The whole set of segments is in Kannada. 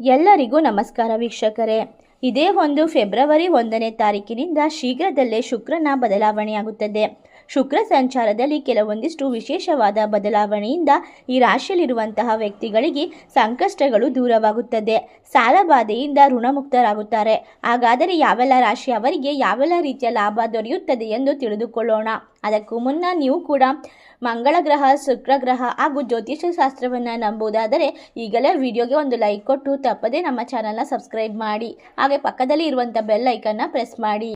ಎಲ್ಲರಿಗೂ ನಮಸ್ಕಾರ ವೀಕ್ಷಕರೇ. ಇದೇ ಒಂದು ಫೆಬ್ರವರಿ ಒಂದನೇ ತಾರೀಕಿನಿಂದ ಶೀಘ್ರದಲ್ಲೇ ಶುಕ್ರನ ಬದಲಾವಣೆಯಾಗುತ್ತದೆ. ಶುಕ್ರ ಸಂಚಾರದಲ್ಲಿ ಕೆಲವೊಂದಿಷ್ಟು ವಿಶೇಷವಾದ ಬದಲಾವಣೆಯಿಂದ ಈ ರಾಶಿಯಲ್ಲಿರುವಂತಹ ವ್ಯಕ್ತಿಗಳಿಗೆ ಸಂಕಷ್ಟಗಳು ದೂರವಾಗುತ್ತದೆ. ಸಾಲಬಾಧೆಯಿಂದ ಋಣಮುಕ್ತರಾಗುತ್ತಾರೆ. ಹಾಗಾದರೆ ಯಾವೆಲ್ಲ ರಾಶಿ ಅವರಿಗೆ ಯಾವೆಲ್ಲ ರೀತಿಯ ಲಾಭ ದೊರೆಯುತ್ತದೆ ಎಂದು ತಿಳಿದುಕೊಳ್ಳೋಣ. ಅದಕ್ಕೂ ಮುನ್ನ ನೀವು ಕೂಡ ಮಂಗಳ ಗ್ರಹ, ಶುಕ್ರ ಗ್ರಹ ಹಾಗೂ ಜ್ಯೋತಿಷ್ಯ ಶಾಸ್ತ್ರವನ್ನು ನಂಬುವುದಾದರೆ ಈಗಲೇ ವಿಡಿಯೋಗೆ ಒಂದು ಲೈಕ್ ಕೊಟ್ಟು ತಪ್ಪದೇ ನಮ್ಮ ಚಾನಲ್ನ ಸಬ್ಸ್ಕ್ರೈಬ್ ಮಾಡಿ. ಹಾಗೆ ಪಕ್ಕದಲ್ಲಿ ಇರುವಂಥ ಬೆಲ್ ಐಕನ್ನ ಪ್ರೆಸ್ ಮಾಡಿ.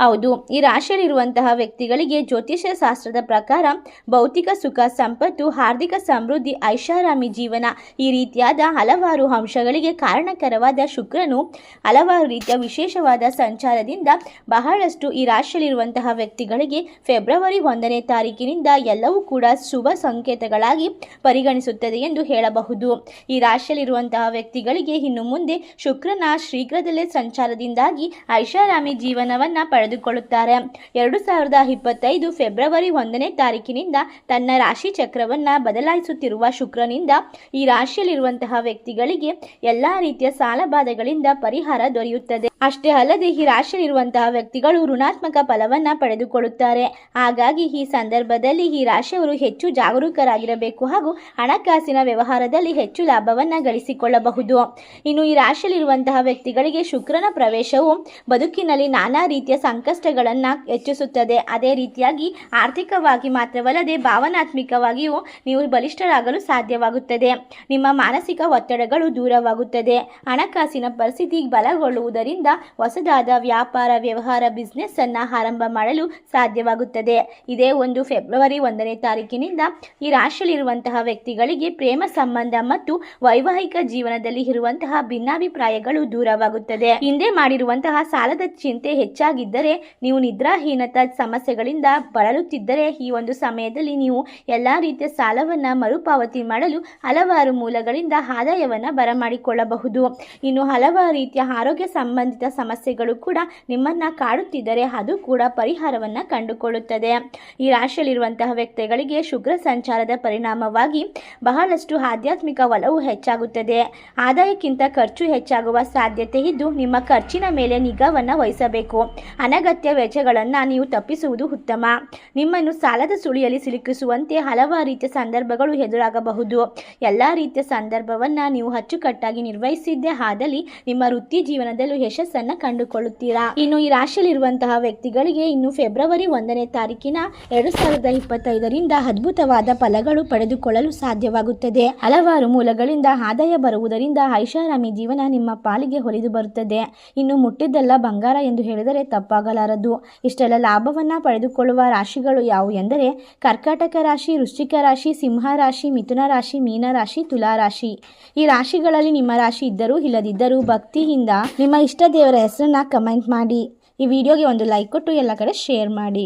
ಹೌದು, ಈ ರಾಶಿಯಲ್ಲಿರುವಂತಹ ವ್ಯಕ್ತಿಗಳಿಗೆ ಜ್ಯೋತಿಷ್ಯ ಶಾಸ್ತ್ರದ ಪ್ರಕಾರ ಭೌತಿಕ ಸುಖ, ಸಂಪತ್ತು, ಹಾರ್ದಿಕ ಸಮೃದ್ಧಿ, ಐಷಾರಾಮಿ ಜೀವನ ಈ ರೀತಿಯಾದ ಹಲವಾರು ಅಂಶಗಳಿಗೆ ಕಾರಣಕರವಾದ ಶುಕ್ರನು ಹಲವಾರು ರೀತಿಯ ವಿಶೇಷವಾದ ಸಂಚಾರದಿಂದ ಬಹಳಷ್ಟು ಈ ರಾಶಿಯಲ್ಲಿರುವಂತಹ ವ್ಯಕ್ತಿಗಳಿಗೆ ಫೆಬ್ರವರಿ ಒಂದನೇ ತಾರೀಕಿನಿಂದ ಎಲ್ಲವೂ ಕೂಡ ಶುಭ ಸಂಕೇತಗಳಾಗಿ ಪರಿಗಣಿಸುತ್ತದೆ ಎಂದು ಹೇಳಬಹುದು. ಈ ರಾಶಿಯಲ್ಲಿರುವಂತಹ ವ್ಯಕ್ತಿಗಳಿಗೆ ಇನ್ನು ಮುಂದೆ ಶುಕ್ರನ ಶೀಘ್ರದಲ್ಲೇ ಸಂಚಾರದಿಂದಾಗಿ ಐಷಾರಾಮಿ ಜೀವನವನ್ನ ಪಡೆದುಕೊಳ್ಳುತ್ತಾರೆ ಎರಡು ಸಾವಿರದ ಇಪ್ಪತ್ತೈದು ಫೆಬ್ರವರಿ ಒಂದನೇ ತಾರೀಕಿನಿಂದ ತನ್ನ ರಾಶಿ ಚಕ್ರವನ್ನ ಬದಲಾಯಿಸುತ್ತಿರುವ ಶುಕ್ರನಿಂದ ಈ ರಾಶಿಯಲ್ಲಿರುವಂತಹ ವ್ಯಕ್ತಿಗಳಿಗೆ ಎಲ್ಲಾ ರೀತಿಯ ಸಾಲಬಾಧೆಗಳಿಂದ ಪರಿಹಾರ ದೊರೆಯುತ್ತದೆ. ಅಷ್ಟೇ ಅಲ್ಲದೆ ಈ ರಾಶಿಯಲ್ಲಿರುವಂತಹ ವ್ಯಕ್ತಿಗಳು ಋಣಾತ್ಮಕ ಫಲವನ್ನ ಪಡೆದುಕೊಳ್ಳುತ್ತಾರೆ. ಹಾಗಾಗಿ ಈ ಸಂದರ್ಭದಲ್ಲಿ ಈ ರಾಶಿಯವರು ಹೆಚ್ಚು ಜಾಗರೂಕರಾಗಿರಬೇಕು ಹಾಗೂ ಹಣಕಾಸಿನ ವ್ಯವಹಾರದಲ್ಲಿ ಹೆಚ್ಚು ಲಾಭವನ್ನು ಗಳಿಸಿಕೊಳ್ಳಬಹುದು. ಇನ್ನು ಈ ರಾಶಿಯಲ್ಲಿರುವಂತಹ ವ್ಯಕ್ತಿಗಳಿಗೆ ಶುಕ್ರನ ಪ್ರವೇಶವು ಬದುಕಿನಲ್ಲಿ ನಾನಾ ರೀತಿಯ ಸಂಕಷ್ಟಗಳನ್ನು ಹೆಚ್ಚಿಸುತ್ತದೆ. ಅದೇ ರೀತಿಯಾಗಿ ಆರ್ಥಿಕವಾಗಿ ಮಾತ್ರವಲ್ಲದೆ ಭಾವನಾತ್ಮಕವಾಗಿಯೂ ನೀವು ಬಲಿಷ್ಠರಾಗಲು ಸಾಧ್ಯವಾಗುತ್ತದೆ. ನಿಮ್ಮ ಮಾನಸಿಕ ಒತ್ತಡಗಳು ದೂರವಾಗುತ್ತದೆ. ಹಣಕಾಸಿನ ಪರಿಸ್ಥಿತಿ ಬಲಗೊಳ್ಳುವುದರಿಂದ ಹೊಸದಾದ ವ್ಯಾಪಾರ ವ್ಯವಹಾರ ಬಿಸ್ನೆಸ್ ಅನ್ನ ಆರಂಭ ಮಾಡಲು ಸಾಧ್ಯವಾಗುತ್ತದೆ. ಇದೇ ಒಂದು ಫೆಬ್ರವರಿ ಒಂದನೇ ತಾರೀಕಿನಿಂದ ಈ ರಾಶಿಯಲ್ಲಿರುವಂತಹ ವ್ಯಕ್ತಿಗಳಿಗೆ ಪ್ರೇಮ ಸಂಬಂಧ ಮತ್ತು ವೈವಾಹಿಕ ಜೀವನದಲ್ಲಿ ಇರುವಂತಹ ಭಿನ್ನಾಭಿಪ್ರಾಯಗಳು ದೂರವಾಗುತ್ತದೆ. ಹಿಂದೆ ಮಾಡಿರುವಂತಹ ಸಾಲದ ಚಿಂತೆ ಹೆಚ್ಚಾಗಿದ್ದರೆ, ನೀವು ನಿದ್ರಾಹೀನತಾ ಸಮಸ್ಯೆಗಳಿಂದ ಬಳಲುತ್ತಿದ್ದರೆ, ಈ ಒಂದು ಸಮಯದಲ್ಲಿ ನೀವು ಎಲ್ಲಾ ರೀತಿಯ ಸಾಲವನ್ನ ಮರುಪಾವತಿ ಮಾಡಲು ಹಲವಾರು ಮೂಲಗಳಿಂದ ಆದಾಯವನ್ನ ಬರಮಾಡಿಕೊಳ್ಳಬಹುದು. ಇನ್ನು ಹಲವಾರು ರೀತಿಯ ಆರೋಗ್ಯ ಸಂಬಂಧಿತ ಸಮಸ್ಯೆಗಳು ಕೂಡ ನಿಮ್ಮನ್ನ ಕಾಡುತ್ತಿದ್ದರೆ ಅದು ಕೂಡ ಪರಿಹಾರವನ್ನ ಕಂಡುಕೊಳ್ಳುತ್ತದೆ. ಈ ರಾಶಿಯಲ್ಲಿರುವಂತಹ ವ್ಯಕ್ತಿಗಳಿಗೆ ಶುಕ್ರ ಸಂಚಾರದ ಪರಿಣಾಮವಾಗಿ ಬಹಳಷ್ಟು ಆಧ್ಯಾತ್ಮಿಕ ಒಲವು ಹೆಚ್ಚಾಗುತ್ತದೆ. ಆದಾಯಕ್ಕಿಂತ ಖರ್ಚು ಹೆಚ್ಚಾಗುವ ಸಾಧ್ಯತೆ ಇದ್ದು ನಿಮ್ಮ ಖರ್ಚಿನ ಮೇಲೆ ನಿಗಾವನ್ನು ವಹಿಸಬೇಕು. ಅನಗತ್ಯ ವೆಚ್ಚಗಳನ್ನು ನೀವು ತಪ್ಪಿಸುವುದು ಉತ್ತಮ. ನಿಮ್ಮನ್ನು ಸಾಲದ ಸುಳಿಯಲ್ಲಿ ಸಿಲುಕಿಸುವಂತೆ ಹಲವಾರು ರೀತಿಯ ಸಂದರ್ಭಗಳು ಎದುರಾಗಬಹುದು. ಎಲ್ಲ ರೀತಿಯ ಸಂದರ್ಭವನ್ನು ನೀವು ಅಚ್ಚುಕಟ್ಟಾಗಿ ನಿರ್ವಹಿಸಿದ್ದೇ ಆದಲ್ಲಿ ನಿಮ್ಮ ವೃತ್ತಿ ಜೀವನದಲ್ಲೂ ಯಶಸ್ಸನ್ನು ಕಂಡುಕೊಳ್ಳುತ್ತೀರಾ? ಇನ್ನು ಈ ರಾಶಿಯಲ್ಲಿರುವಂತಹ ವ್ಯಕ್ತಿಗಳಿಗೆ ಇನ್ನು ಫೆಬ್ರವರಿ ಒಂದನೇ ತಾರೀಕಿನ ಎರಡು ಸಾವಿರದ ಇಪ್ಪತ್ತೈದರಿಂದ ಅದ್ಭುತವಾದ ಫಲಗಳು ಪಡೆದುಕೊಳ್ಳಲು ಸಾಧ್ಯವಾಗುತ್ತದೆ. ಹಲವಾರು ಮೂಲಗಳಿಂದ ಆದಾಯ ಬರುವುದರಿಂದ ಐಷಾರಾಮಿ ಜೀವನ ನಿಮ್ಮ ಪಾಲಿಗೆ ಹೊಲಿದು ಬರುತ್ತದೆ. ಇನ್ನು ಮುಟ್ಟಿದ್ದೆಲ್ಲ ಬಂಗಾರ ಎಂದು ಹೇಳಿದರೆ ತಪ್ಪಾಗಲಾರದು. ಇಷ್ಟೆಲ್ಲ ಲಾಭವನ್ನ ಪಡೆದುಕೊಳ್ಳುವ ರಾಶಿಗಳು ಯಾವುವು ಎಂದರೆ ಕರ್ಕಾಟಕ ರಾಶಿ, ವೃಶ್ಚಿಕ ರಾಶಿ, ಸಿಂಹ ರಾಶಿ, ಮಿಥುನ ರಾಶಿ, ಮೀನ ರಾಶಿ, ತುಲಾ ರಾಶಿ. ಈ ರಾಶಿಗಳಲ್ಲಿ ನಿಮ್ಮ ರಾಶಿ ಇದ್ದರೂ ಇಲ್ಲದಿದ್ದರೂ ಭಕ್ತಿಯಿಂದ ನಿಮ್ಮ ಇಷ್ಟ ದೇವರ ಹೆಸರನ್ನ ಕಮೆಂಟ್ ಮಾಡಿ. ಈ ವಿಡಿಯೋಗೆ ಒಂದು ಲೈಕ್ ಕೊಟ್ಟು ಎಲ್ಲ ಕಡೆ ಶೇರ್ ಮಾಡಿ.